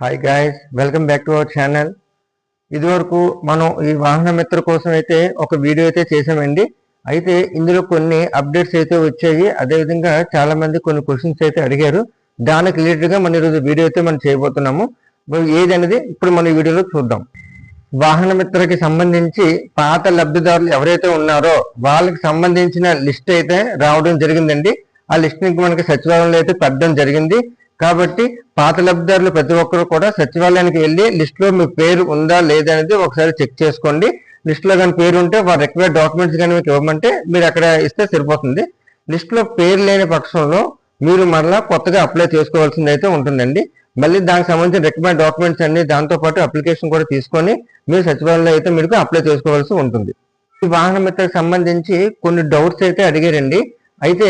Hi guys welcome back to our channel ఇదివరకు మనం ఈ వాహన మిత్ర కోసం అయితే ఒక వీడియో అయితే చేసామండి అయితే ఇందులో కొన్ని అప్డేట్స్ అయితే వచ్చాయి. అదేవిధంగా చాలా మంది కొన్ని క్వశ్చన్స్ అయితే అడిగారు. దానికి రిలేటెడ్గా మన ఈరోజు వీడియో అయితే మనం చేయబోతున్నాము. ఏదనేది ఏది అనేది ఇప్పుడు మన ఈ వీడియోలో చూద్దాం. వాహన మిత్రకి సంబంధించి పాత లబ్ధిదారులు ఎవరైతే ఉన్నారో వాళ్ళకి సంబంధించిన లిస్ట్ అయితే రావడం జరిగిందండి. ఆ లిస్ట్ని మనకి సచివాలయంలో అయితే పెట్టడం జరిగింది. కాబట్టి పాత లబ్ధిదారులు ప్రతి ఒక్కరు కూడా సచివాలయానికి వెళ్ళి లిస్ట్లో మీ పేరు ఉందా లేదా అనేది ఒకసారి చెక్ చేసుకోండి. లిస్ట్లో కానీ పేరు ఉంటే వారి రిక్వైర్ డాక్యుమెంట్స్ కానీ మీకు ఇవ్వమంటే మీరు అక్కడ ఇస్తే సరిపోతుంది. లిస్ట్లో పేరు లేని పక్షంలో మీరు మరలా కొత్తగా అప్లై చేసుకోవాల్సింది అయితే ఉంటుందండి. మళ్ళీ దానికి సంబంధించిన రిక్వైర్డ్ డాక్యుమెంట్స్ అన్ని దాంతో పాటు అప్లికేషన్ కూడా తీసుకొని మీరు సచివాలయంలో అయితే మీకు అప్లై చేసుకోవాల్సి ఉంటుంది. ఈ వాహన మిత్రకు సంబంధించి కొన్ని డౌట్స్ అయితే అడిగారండి. అయితే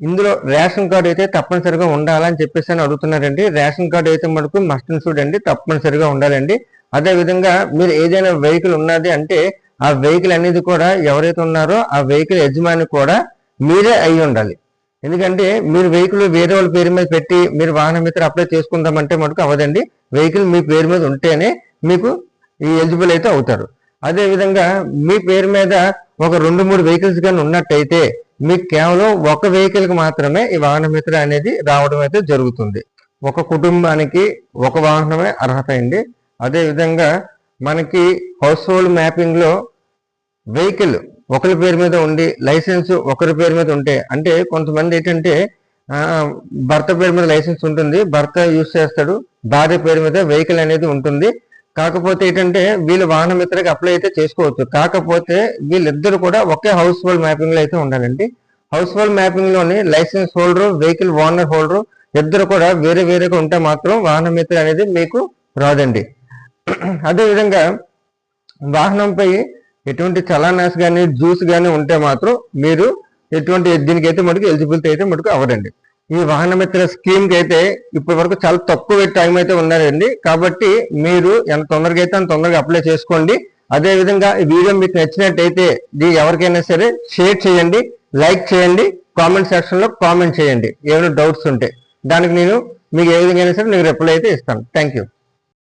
ఇందులో రేషన్ కార్డు అయితే తప్పనిసరిగా ఉండాలని చెప్పేసి అని అడుగుతున్నారండి. రేషన్ కార్డు అయితే మనకు మస్ట్ ఇన్సూడ్ అండి తప్పనిసరిగా ఉండాలండి. అదేవిధంగా మీరు ఏదైనా వెహికల్ ఉన్నది అంటే ఆ వెహికల్ అనేది కూడా ఎవరైతే ఉన్నారో ఆ వెహికల్ యజమాని కూడా మీరే అయి ఉండాలి. ఎందుకంటే మీరు వెహికల్ వేరే వాళ్ళ పేరు మీద పెట్టి మీరు వాహనం మిత్ర అప్లై చేసుకుందామంటే మటుకు అవదండి. వెహికల్ మీ పేరు మీద ఉంటేనే మీకు ఈ ఎలిజిబుల్ అయితే అవుతారు. అదేవిధంగా మీ పేరు మీద ఒక రెండు మూడు వెహికల్స్ కానీ ఉన్నట్టయితే మీకు కేవలం ఒక వెహికల్కి మాత్రమే ఈ వాహన మిత్ర అనేది రావడం అయితే జరుగుతుంది. ఒక కుటుంబానికి ఒక వాహనమే అర్హత అండి. అదేవిధంగా మనకి హౌస్ హోల్డ్ మ్యాపింగ్లో వెహికల్ ఒకరి పేరు మీద ఉండి లైసెన్స్ ఒకరి పేరు మీద ఉంటే అంటే కొంతమంది ఏంటంటే భర్త పేరు మీద లైసెన్స్ ఉంటుంది భర్త యూజ్ చేస్తాడు భార్య పేరు మీద వెహికల్ అనేది ఉంటుంది. కాకపోతే ఏంటంటే వీళ్ళు వాహన మిత్రకి అప్లై అయితే చేసుకోవచ్చు. కాకపోతే వీళ్ళిద్దరు కూడా ఒకే హౌస్ హోల్డ్ మ్యాపింగ్లో అయితే ఉండాలండి. House hold మ్యాపింగ్లోని licence holder vehicle owner holder ఇద్దరు కూడా వేరే వేరేగా ఉంటే మాత్రం వాహన మిత్ర అనేది మీకు రాదండి. అదేవిధంగా వాహనంపై ఎటువంటి చలానాస్ కానీ జ్యూస్ కానీ ఉంటే మాత్రం మీరు ఎటువంటి దీనికైతే మటుకు ఎలిజిబిలిటీ అయితే మటుకు అవ్వదండి ఈ వాహన మిత్ర స్కీమ్కి అయితే ఇప్పటి వరకు చాలా తక్కువ టైం అయితే ఉన్నారండి. కాబట్టి మీరు ఎంత తొందరగా అయితే అంత తొందరగా అప్లై చేసుకోండి. అదేవిధంగా ఈ వీడియో మీకు నచ్చినట్టయితే ఇది ఎవరికైనా సరే షేర్ చేయండి లైక్ చేయండి కామెంట్ సెక్షన్లో కామెంట్ చేయండి. ఏమైనా డౌట్స్ ఉంటే దానికి నేను మీకు ఏ విధంగా అయినా సరే నేను రిప్లై అయితే ఇస్తాను. Thank you